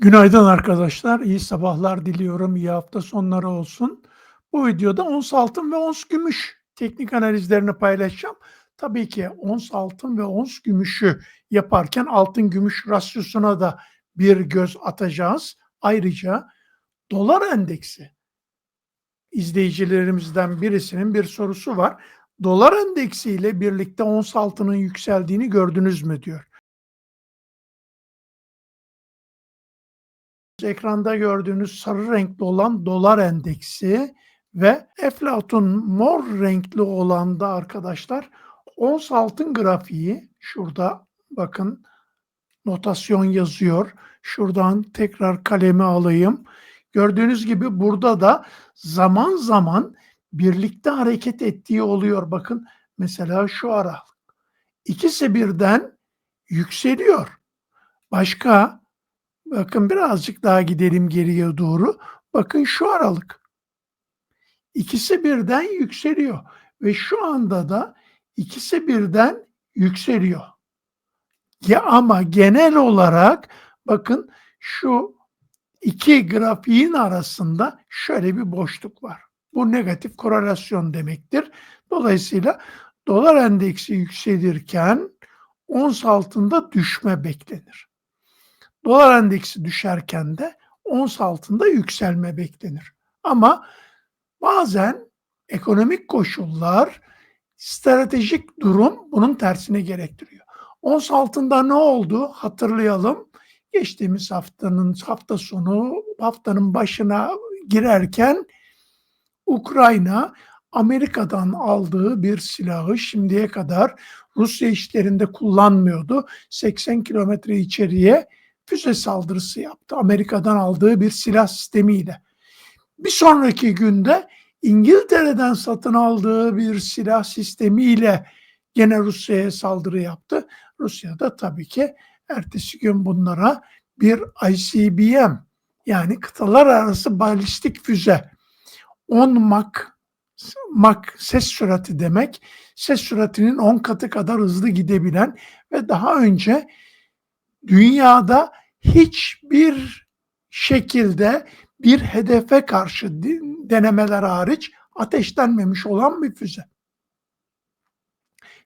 Günaydın arkadaşlar, iyi sabahlar diliyorum, iyi hafta sonları olsun. Bu videoda ons altın ve ons gümüş teknik analizlerini paylaşacağım. Tabii ki ons altın ve ons gümüşü yaparken altın gümüş rasyosuna da bir göz atacağız. Ayrıca dolar endeksi izleyicilerimizden birisinin bir sorusu var. Dolar endeksi ile birlikte ons altının yükseldiğini gördünüz mü diyor. Ekranda gördüğünüz sarı renkli olan dolar endeksi ve eflatun mor renkli olan da arkadaşlar ons altın grafiği şurada bakın notasyon yazıyor. Şuradan tekrar kalemi alayım. Gördüğünüz gibi burada da zaman zaman birlikte hareket ettiği oluyor. Bakın mesela şu aralık. İkisi birden yükseliyor. Başka bakın birazcık daha gidelim geriye doğru. Bakın şu aralık. İkisi birden yükseliyor ve şu anda da ikisi birden yükseliyor. Ya ama genel olarak bakın şu iki grafiğin arasında şöyle bir boşluk var. Bu negatif korelasyon demektir. Dolayısıyla dolar endeksi yükselirken ons altında düşme beklenir. Dolar endeksi düşerken de ons altında yükselme beklenir. Ama bazen ekonomik koşullar, stratejik durum bunun tersine gerektiriyor. Ons altında ne oldu hatırlayalım. Geçtiğimiz haftanın hafta sonu haftanın başına girerken Ukrayna Amerika'dan aldığı bir silahı şimdiye kadar Rusya işlerinde kullanmıyordu. 80 kilometre içeriye füze saldırısı yaptı. Amerika'dan aldığı bir silah sistemiyle. Bir sonraki günde İngiltere'den satın aldığı bir silah sistemiyle gene Rusya'ya saldırı yaptı. Rusya da tabii ki ertesi gün bunlara bir ICBM yani kıtalar arası balistik füze 10 Mach Mach ses sürati demek. Ses süratinin 10 katı kadar hızlı gidebilen ve daha önce dünyada hiçbir şekilde bir hedefe karşı denemeler hariç ateşlenmemiş olan bir füze.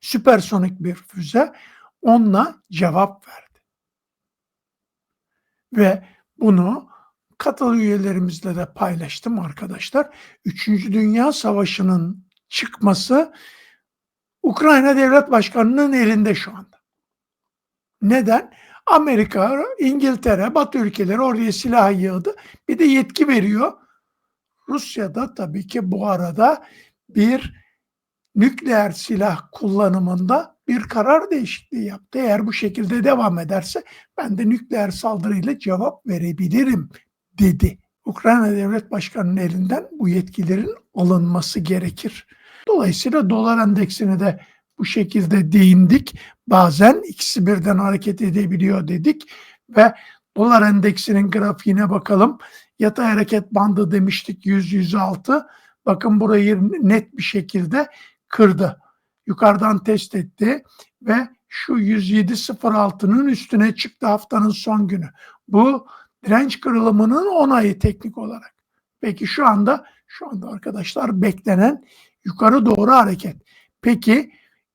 Süpersonik bir füze onunla cevap verdi. Ve bunu katıl üyelerimizle de paylaştım arkadaşlar. Üçüncü Dünya Savaşı'nın çıkması Ukrayna Devlet Başkanı'nın elinde şu anda. Neden? Amerika, İngiltere, Batı ülkeleri oraya silah yığdı. Bir de yetki veriyor. Rusya da tabii ki bu arada bir nükleer silah kullanımında bir karar değişikliği yaptı. Eğer bu şekilde devam ederse ben de nükleer saldırıyla cevap verebilirim dedi. Ukrayna Devlet Başkanı'nın elinden bu yetkilerin alınması gerekir. Dolayısıyla dolar endeksine de bu şekilde değindik. Bazen ikisi birden hareket edebiliyor dedik ve dolar endeksinin grafiğine bakalım. Yatay hareket bandı demiştik 100-106. Bakın burayı net bir şekilde kırdı. Yukarıdan test etti ve şu 107.06'nın üstüne çıktı haftanın son günü. Bu direnç kırılımının onayı teknik olarak. Peki şu anda şu anda arkadaşlar beklenen yukarı doğru hareket. Peki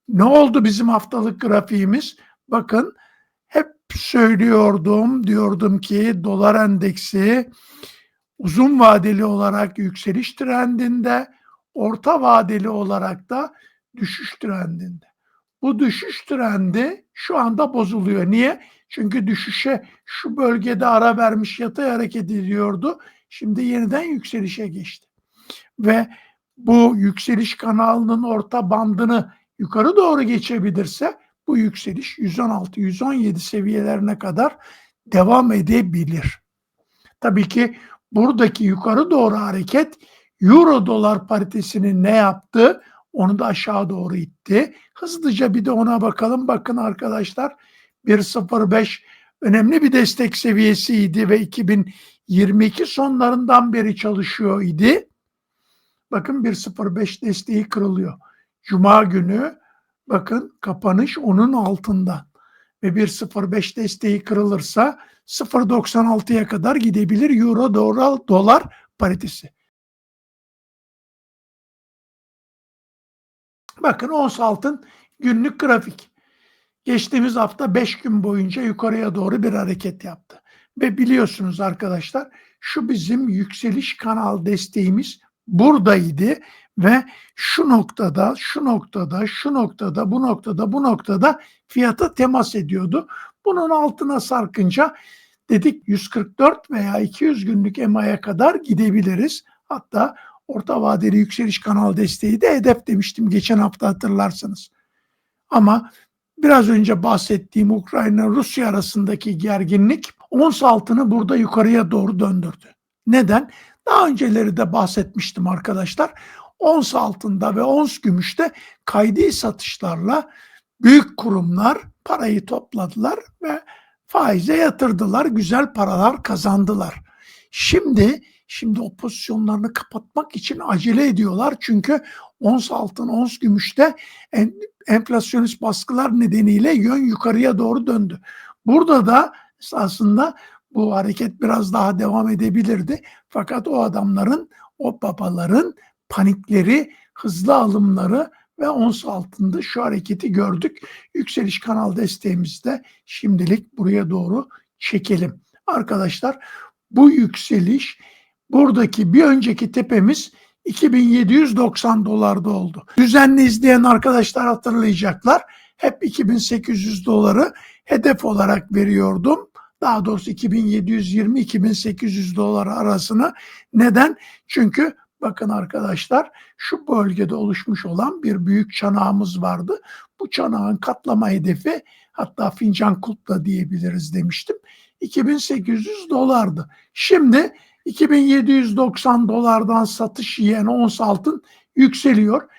ne oldu bizim haftalık grafiğimiz? Bakın hep söylüyordum, diyordum ki dolar endeksi uzun vadeli olarak yükseliş trendinde, orta vadeli olarak da düşüş trendinde. Bu düşüş trendi şu anda bozuluyor. Niye? Çünkü düşüşe şu bölgede ara vermiş yatay hareket ediyordu. Şimdi yeniden yükselişe geçti. Ve bu yükseliş kanalının orta bandını yukarı doğru geçebilirse bu yükseliş 116-117 seviyelerine kadar devam edebilir. Tabii ki buradaki yukarı doğru hareket euro dolar paritesinin ne yaptı? Onu da aşağı doğru itti. Hızlıca bir de ona bakalım. Bakın arkadaşlar 1.05 önemli bir destek seviyesiydi ve 2022 sonlarından beri çalışıyor idi. Bakın 1.05 desteği kırılıyor. Cuma günü bakın kapanış onun altından ve 1.05 desteği kırılırsa 0.96'ya kadar gidebilir euro dolar, dolar paritesi. Bakın ons altın günlük grafik. Geçtiğimiz hafta 5 gün boyunca yukarıya doğru bir hareket yaptı. Ve biliyorsunuz arkadaşlar şu bizim yükseliş kanal desteğimiz buradaydı ve şu noktada, şu noktada, şu noktada, bu noktada, bu noktada fiyata temas ediyordu. Bunun altına sarkınca dedik 144 veya 200 günlük EMA'ya kadar gidebiliriz. Hatta orta vadeli yükseliş kanal desteği de hedef demiştim geçen hafta hatırlarsınız. Ama biraz önce bahsettiğim Ukrayna-Rusya arasındaki gerginlik ons altını burada yukarıya doğru döndürdü. Neden? Daha önceleri de bahsetmiştim arkadaşlar. Ons altında ve ons gümüşte kaydi satışlarla büyük kurumlar parayı topladılar ve faize yatırdılar. Güzel paralar kazandılar. Şimdi şimdi o pozisyonlarını kapatmak için acele ediyorlar. Çünkü ons altın, ons gümüşte en, enflasyonist baskılar nedeniyle yön yukarıya doğru döndü. Burada da esasında bu hareket biraz daha devam edebilirdi. Fakat o adamların, o babaların panikleri, hızlı alımları ve ons altında şu hareketi gördük. Yükseliş kanal desteğimizde şimdilik buraya doğru çekelim. Arkadaşlar bu yükseliş buradaki bir önceki tepemiz 2790 dolarda oldu. Düzenli izleyen arkadaşlar hatırlayacaklar. Hep 2800 doları hedef olarak veriyordum. Daha doğrusu 2720-2800 dolar arasını. Neden? Çünkü bakın arkadaşlar şu bölgede oluşmuş olan bir büyük çanağımız vardı. Bu çanağın katlama hedefi hatta fincan kulp da diyebiliriz demiştim. 2800 dolardı. Şimdi 2790 dolardan satış yiyen ons altın yükseliyor.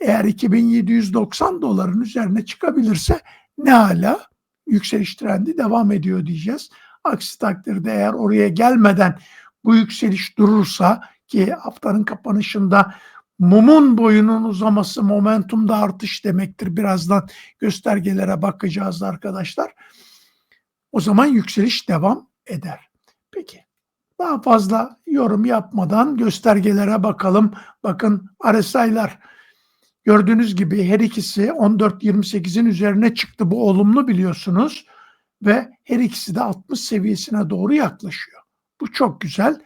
Eğer 2790 doların üzerine çıkabilirse ne hala yükseliş trendi devam ediyor diyeceğiz. Aksi takdirde eğer oraya gelmeden bu yükseliş durursa ki haftanın kapanışında mumun boyunun uzaması momentumda artış demektir. Birazdan göstergelere bakacağız arkadaşlar. O zaman yükseliş devam eder. Peki daha fazla yorum yapmadan göstergelere bakalım. Bakın RSI'lar gördüğünüz gibi her ikisi 14.28'in üzerine çıktı. Bu olumlu biliyorsunuz ve her ikisi de 60 seviyesine doğru yaklaşıyor. Bu çok güzel.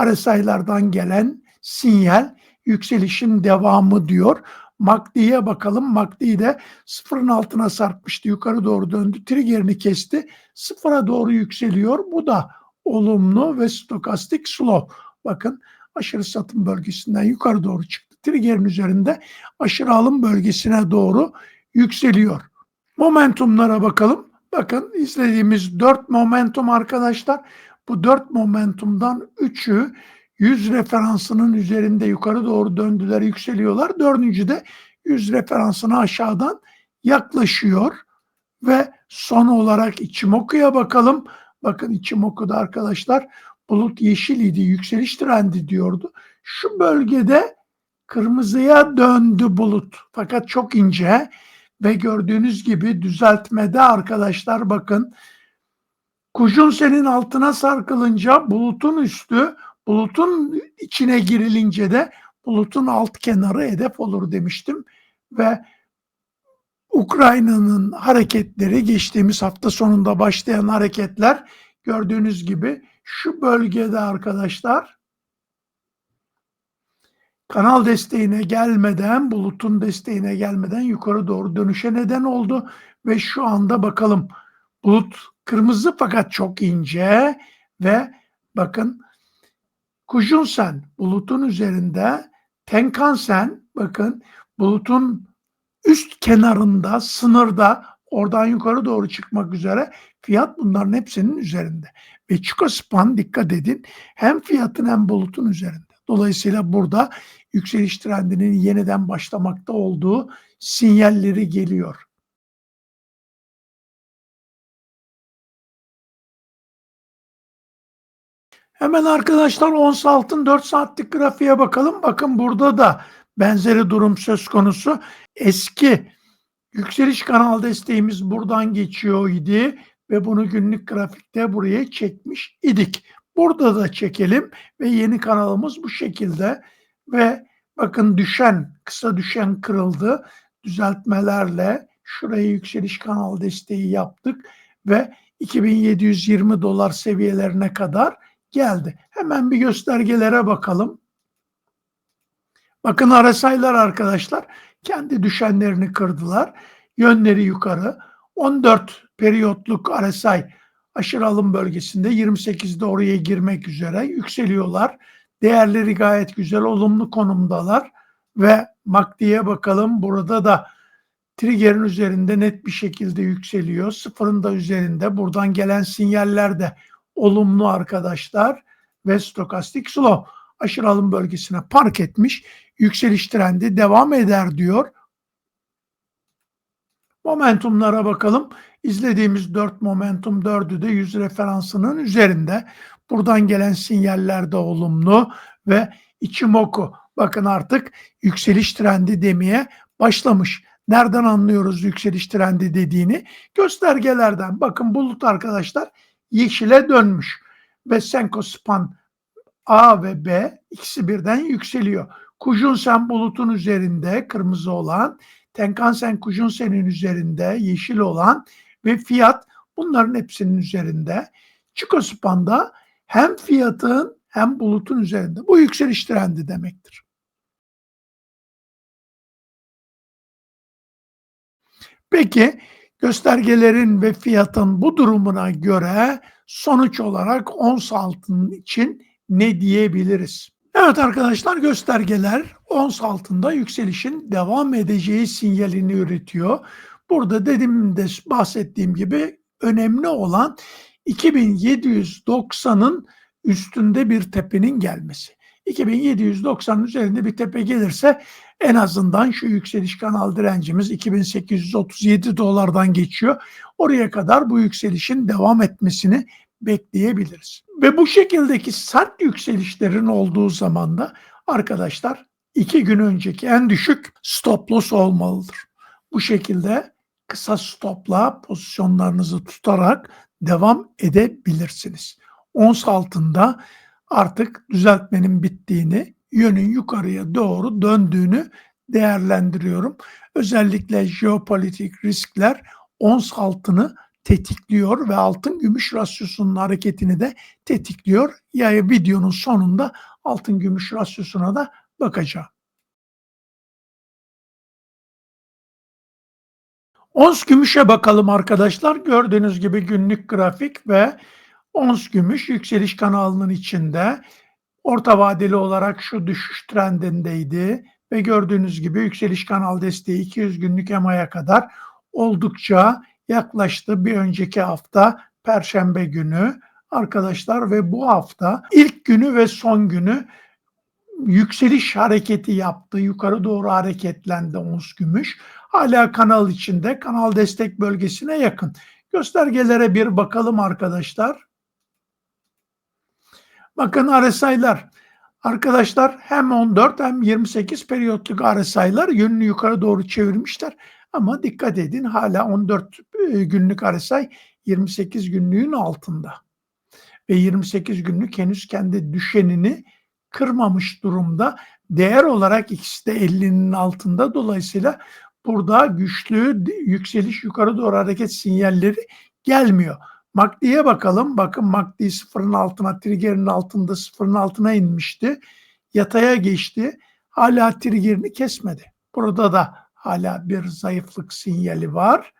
RSI'lardan gelen sinyal yükselişin devamı diyor. MACD'ye bakalım. MACD de sıfırın altına sarkmıştı. Yukarı doğru döndü. Trigger'ini kesti. Sıfıra doğru yükseliyor. Bu da olumlu ve stokastik slow. Bakın aşırı satım bölgesinden yukarı doğru çıktı. Trigger'in üzerinde aşırı alım bölgesine doğru yükseliyor. Momentumlara bakalım. Bakın izlediğimiz 4 momentum arkadaşlar. Bu 4 momentumdan 3'ü 100 referansının üzerinde yukarı doğru döndüler, yükseliyorlar. Dördüncü de 100 referansına aşağıdan yaklaşıyor. Ve son olarak Ichimoku'ya bakalım. Bakın içim okudu arkadaşlar. Bulut yeşil idi, yükseliş trendi diyordu. Şu bölgede kırmızıya döndü bulut. Fakat çok ince ve gördüğünüz gibi düzeltmede arkadaşlar bakın kuşun senin altına sarkılınca bulutun üstü bulutun içine girilince de bulutun alt kenarı hedef olur demiştim ve Ukrayna'nın hareketleri geçtiğimiz hafta sonunda başlayan hareketler gördüğünüz gibi şu bölgede arkadaşlar kanal desteğine gelmeden, bulutun desteğine gelmeden yukarı doğru dönüşe neden oldu ve şu anda bakalım bulut kırmızı fakat çok ince ve bakın Kujunsen bulutun üzerinde Tenkansen bakın bulutun üst kenarında, sınırda oradan yukarı doğru çıkmak üzere fiyat bunların hepsinin üzerinde. Ve Çikospan dikkat edin hem fiyatın hem bulutun üzerinde. Dolayısıyla burada yükseliş trendinin yeniden başlamakta olduğu sinyalleri geliyor. Hemen arkadaşlar ons altın 4 saatlik grafiğe bakalım. Bakın burada da benzeri durum söz konusu. Eski Yükseliş kanal desteğimiz buradan geçiyor idi ve bunu günlük grafikte buraya çekmiş idik. Burada da çekelim ve yeni kanalımız bu şekilde ve bakın düşen, kısa düşen kırıldı. Düzeltmelerle şuraya yükseliş kanal desteği yaptık ve 2720 dolar seviyelerine kadar geldi. Hemen bir göstergelere bakalım. Bakın RSI'lar arkadaşlar kendi düşenlerini kırdılar. Yönleri yukarı. 14 periyotluk RSI aşırı alım bölgesinde 28'de oraya girmek üzere yükseliyorlar. Değerleri gayet güzel, olumlu konumdalar ve MACD'ye bakalım. Burada da trigger'in üzerinde net bir şekilde yükseliyor. Sıfırın da üzerinde. Buradan gelen sinyaller de olumlu arkadaşlar ve stokastik slow aşırı alım bölgesine park etmiş. Yükseliş trendi devam eder diyor. Momentumlara bakalım. İzlediğimiz 4 momentum 4'ü de 100 referansının üzerinde. Buradan gelen sinyaller de olumlu ve Ichimoku bakın artık yükseliş trendi demeye başlamış. Nereden anlıyoruz yükseliş trendi dediğini? Göstergelerden. Bakın bulut arkadaşlar yeşile dönmüş ve Senko Span A ve B ikisi birden yükseliyor. Kujunsen bulutun üzerinde kırmızı olan, Tenkan-sen Kujunsen'in üzerinde yeşil olan ve fiyat bunların hepsinin üzerinde. Çikospan'da hem fiyatın hem bulutun üzerinde. Bu yükseliş trendi demektir. Peki göstergelerin ve fiyatın bu durumuna göre sonuç olarak ons altın için ne diyebiliriz? Evet arkadaşlar göstergeler ons altında yükselişin devam edeceği sinyalini üretiyor. Burada dedim de bahsettiğim gibi önemli olan 2790'ın üstünde bir tepenin gelmesi. 2790'ın üzerinde bir tepe gelirse en azından şu yükseliş kanal direncimiz 2837 dolardan geçiyor. Oraya kadar bu yükselişin devam etmesini bekleyebiliriz. Ve bu şekildeki sert yükselişlerin olduğu zaman da arkadaşlar iki gün önceki en düşük stop loss olmalıdır. Bu şekilde kısa stopla pozisyonlarınızı tutarak devam edebilirsiniz. Ons altında artık düzeltmenin bittiğini, yönün yukarıya doğru döndüğünü değerlendiriyorum. Özellikle jeopolitik riskler ons altını tetikliyor ve altın gümüş rasyosunun hareketini de tetikliyor. Yani videonun sonunda altın gümüş rasyosuna da bakacağım. Ons gümüşe bakalım arkadaşlar. Gördüğünüz gibi günlük grafik ve ons gümüş yükseliş kanalının içinde. Orta vadeli olarak şu düşüş trendindeydi ve gördüğünüz gibi yükseliş kanal desteği 200 günlük EMA'ya kadar oldukça yaklaştı. Bir önceki hafta Perşembe günü arkadaşlar ve bu hafta ilk günü ve son günü yükseliş hareketi yaptı. Yukarı doğru hareketlendi ons gümüş. Hala kanal içinde, kanal destek bölgesine yakın. Göstergelere bir bakalım arkadaşlar. Bakın RSI'lar. Arkadaşlar hem 14 hem 28 periyotluk RSI'lar yönünü yukarı doğru çevirmişler. Ama dikkat edin hala 14 e, günlük RSI 28 günlüğün altında. Ve 28 günlük henüz kendi düşenini kırmamış durumda. Değer olarak ikisi de 50'nin altında. Dolayısıyla burada güçlü yükseliş yukarı doğru hareket sinyalleri gelmiyor. MACD'ye bakalım. Bakın MACD sıfırın altına, trigger'in altında sıfırın altına inmişti. Yataya geçti. Hala trigger'ini kesmedi. Burada da hala bir zayıflık sinyali var.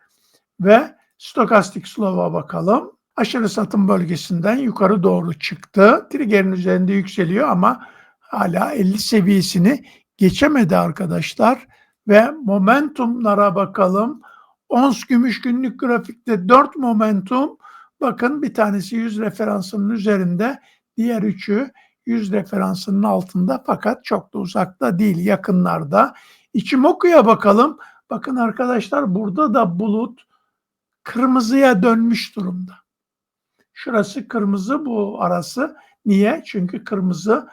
Ve stokastik slow'a bakalım. Aşırı satım bölgesinden yukarı doğru çıktı. Trigger'in üzerinde yükseliyor ama hala 50 seviyesini geçemedi arkadaşlar. Ve momentumlara bakalım. Ons gümüş günlük grafikte 4 momentum. Bakın bir tanesi 100 referansının üzerinde, diğer üçü 100 referansının altında fakat çok da uzakta değil, yakınlarda. İçimoku'ya bakalım. Bakın arkadaşlar burada da bulut kırmızıya dönmüş durumda. Şurası kırmızı bu arası. Niye? Çünkü kırmızı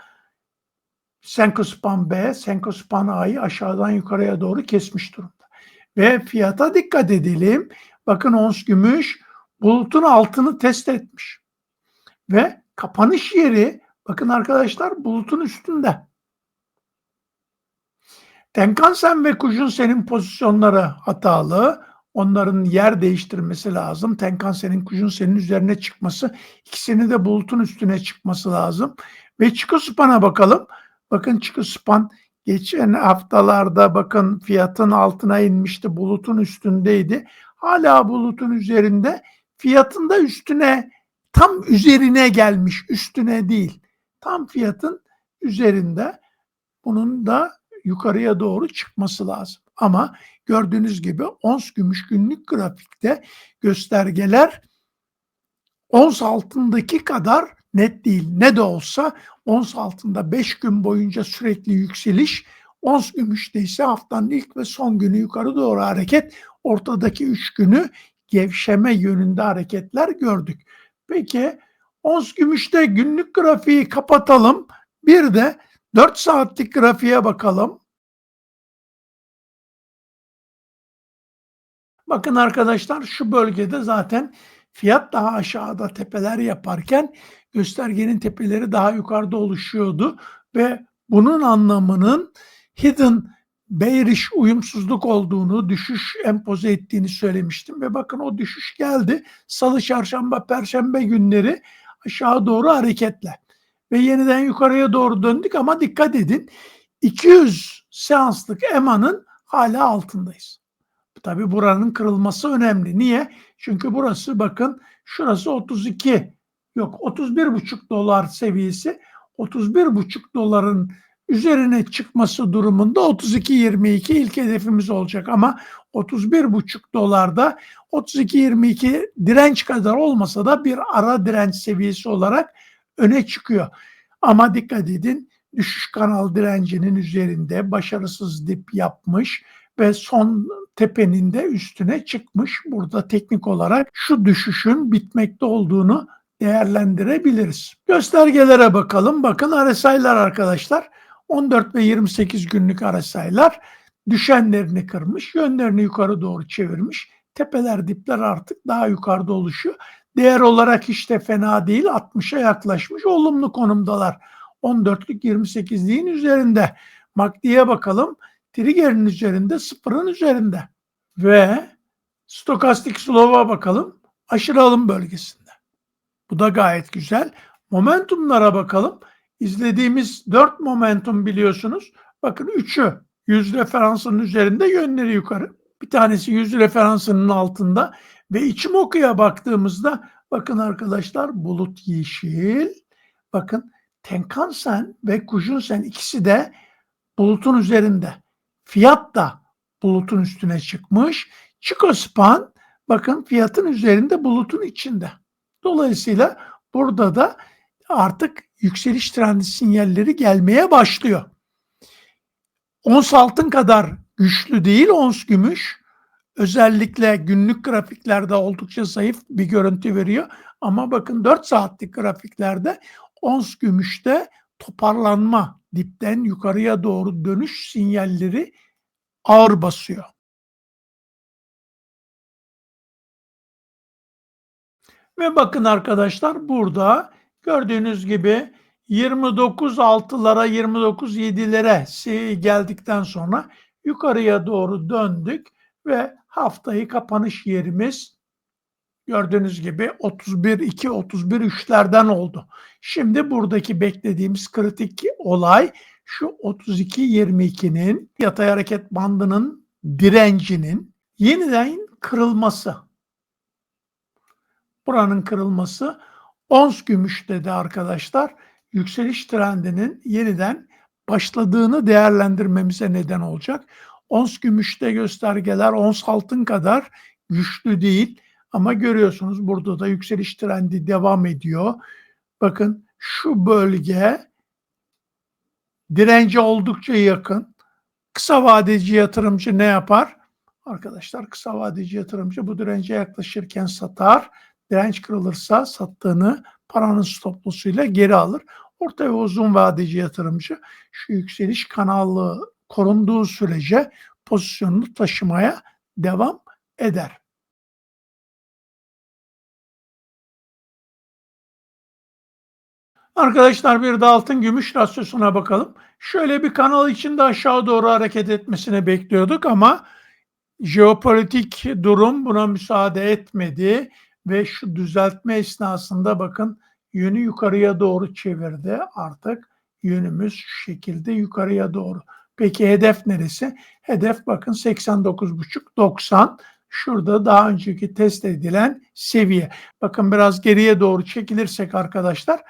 Senkospan B, Senkospan A'yı aşağıdan yukarıya doğru kesmiş durumda. Ve fiyata dikkat edelim. Bakın ons gümüş bulutun altını test etmiş. Ve kapanış yeri bakın arkadaşlar bulutun üstünde. Tenkan-sen ve Kujun-sen'in pozisyonları hatalı. Onların yer değiştirmesi lazım. Tenkan-sen'in Kujun-sen'in üzerine çıkması, ikisini de bulutun üstüne çıkması lazım. Ve Chico-span'a bakalım. Bakın Chico-span geçen haftalarda bakın fiyatın altına inmişti, bulutun üstündeydi. Hala bulutun üzerinde, fiyatın da üstüne, tam üzerine gelmiş, üstüne değil. Tam fiyatın üzerinde. Bunun da yukarıya doğru çıkması lazım. Ama gördüğünüz gibi ons gümüş günlük grafikte göstergeler ons altındaki kadar net değil. Ne de olsa ons altında 5 gün boyunca sürekli yükseliş, ons gümüşte ise haftanın ilk ve son günü yukarı doğru hareket, ortadaki 3 günü gevşeme yönünde hareketler gördük. Peki ons gümüşte günlük grafiği kapatalım. Bir de 4 saatlik grafiğe bakalım. Bakın arkadaşlar şu bölgede zaten fiyat daha aşağıda tepeler yaparken göstergenin tepeleri daha yukarıda oluşuyordu ve bunun anlamının hidden bearish uyumsuzluk olduğunu, düşüş empoze ettiğini söylemiştim ve bakın o düşüş geldi. Salı, çarşamba, perşembe günleri aşağı doğru hareketle ve yeniden yukarıya doğru döndük ama dikkat edin 200 seanslık EMA'nın hala altındayız. Tabi buranın kırılması önemli. Niye? Çünkü burası bakın şurası 32 yok 31,5 dolar seviyesi 31,5 doların üzerine çıkması durumunda 32.22 ilk hedefimiz olacak ama 31,5 dolarda 32.22 direnç kadar olmasa da bir ara direnç seviyesi olarak öne çıkıyor. Ama dikkat edin düşüş kanal direncinin üzerinde başarısız dip yapmış ve son tepenin de üstüne çıkmış. Burada teknik olarak şu düşüşün bitmekte olduğunu değerlendirebiliriz. Göstergelere bakalım. Bakın RSI'lar arkadaşlar 14 ve 28 günlük RSI'lar düşenlerini kırmış, yönlerini yukarı doğru çevirmiş. Tepeler dipler artık daha yukarıda oluşuyor. Değer olarak hiç de fena değil. 60'a yaklaşmış. Olumlu konumdalar. 14'lük 28'liğin üzerinde. MACD'ye bakalım. Trigger'in üzerinde, sıfırın üzerinde. Ve stokastik slow'a bakalım. Aşırı alım bölgesinde. Bu da gayet güzel. Momentumlara bakalım. İzlediğimiz 4 momentum biliyorsunuz. Bakın 3'ü 100 referansının üzerinde yönleri yukarı. Bir tanesi 100 referansının altında ve Ichimoku'ya baktığımızda bakın arkadaşlar bulut yeşil. Bakın Tenkan-sen ve Kujun-sen ikisi de bulutun üzerinde. Fiyat da bulutun üstüne çıkmış. Chico-span bakın fiyatın üzerinde bulutun içinde. Dolayısıyla burada da artık yükseliş trendi sinyalleri gelmeye başlıyor. Ons altın kadar güçlü değil ons gümüş. Özellikle günlük grafiklerde oldukça zayıf bir görüntü veriyor. Ama bakın 4 saatlik grafiklerde ons gümüşte toparlanma, dipten yukarıya doğru dönüş sinyalleri ağır basıyor. Ve bakın arkadaşlar burada gördüğünüz gibi 29 6'lara 29 7'lere geldikten sonra yukarıya doğru döndük ve haftayı kapanış yerimiz gördüğünüz gibi 31 2 31 3'lerden oldu. Şimdi buradaki beklediğimiz kritik olay şu 32 22'nin yatay hareket bandının direncinin yeniden kırılması. Buranın kırılması ons gümüşte de arkadaşlar yükseliş trendinin yeniden başladığını değerlendirmemize neden olacak. Ons gümüşte göstergeler ons altın kadar güçlü değil ama görüyorsunuz burada da yükseliş trendi devam ediyor. Bakın şu bölge dirence oldukça yakın. Kısa vadeci yatırımcı ne yapar? Arkadaşlar kısa vadeci yatırımcı bu dirence yaklaşırken satar. Direnç kırılırsa sattığını paranın stoplusuyla geri alır. Orta ve uzun vadeci yatırımcı şu yükseliş kanalı korunduğu sürece pozisyonunu taşımaya devam eder. Arkadaşlar bir de altın gümüş rasyosuna bakalım. Şöyle bir kanal içinde aşağı doğru hareket etmesini bekliyorduk ama jeopolitik durum buna müsaade etmedi ve şu düzeltme esnasında bakın yönü yukarıya doğru çevirdi. Artık yönümüz şu şekilde yukarıya doğru. Peki hedef neresi? Hedef bakın 89,5-90. Şurada daha önceki test edilen seviye. Bakın biraz geriye doğru çekilirsek arkadaşlar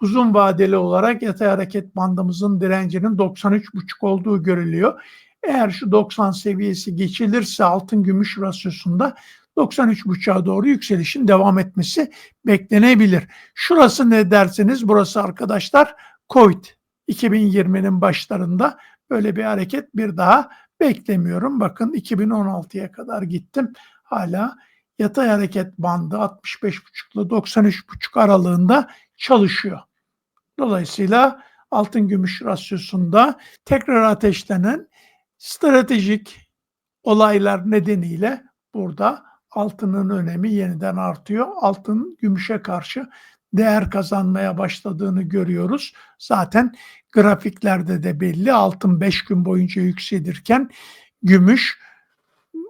uzun vadeli olarak yatay hareket bandımızın direncinin 93,5 olduğu görülüyor. Eğer şu 90 seviyesi geçilirse altın gümüş rasyosunda 93,5'a doğru yükselişin devam etmesi beklenebilir. Şurası ne derseniz burası arkadaşlar COVID 2020'nin başlarında böyle bir hareket bir daha beklemiyorum. Bakın 2016'ya kadar gittim. Hala yatay hareket bandı 65,5 ile 93,5 aralığında çalışıyor. Dolayısıyla altın gümüş rasyosunda tekrar ateşlenen stratejik olaylar nedeniyle burada altının önemi yeniden artıyor. Altın gümüşe karşı değer kazanmaya başladığını görüyoruz. Zaten grafiklerde de belli. Altın 5 gün boyunca yükselirken gümüş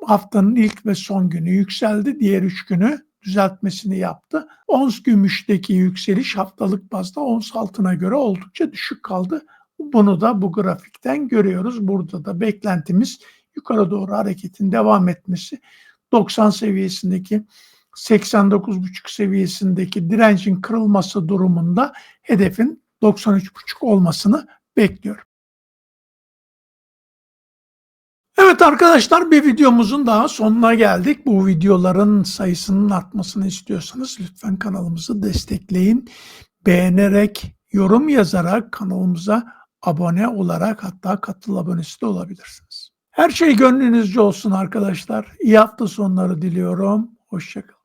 haftanın ilk ve son günü yükseldi. Diğer 3 günü düzeltmesini yaptı. Ons gümüşteki yükseliş haftalık bazda ons altına göre oldukça düşük kaldı. Bunu da bu grafikten görüyoruz. Burada da beklentimiz yukarı doğru hareketin devam etmesi. 90 seviyesindeki 89,5 seviyesindeki direncin kırılması durumunda hedefin 93,5 olmasını bekliyorum. Evet arkadaşlar bir videomuzun daha sonuna geldik. Bu videoların sayısının artmasını istiyorsanız lütfen kanalımızı destekleyin. Beğenerek, yorum yazarak kanalımıza abone olarak hatta katıl abonesi de olabilirsiniz. Her şey gönlünüzce olsun arkadaşlar. İyi hafta sonları diliyorum. Hoşçakalın.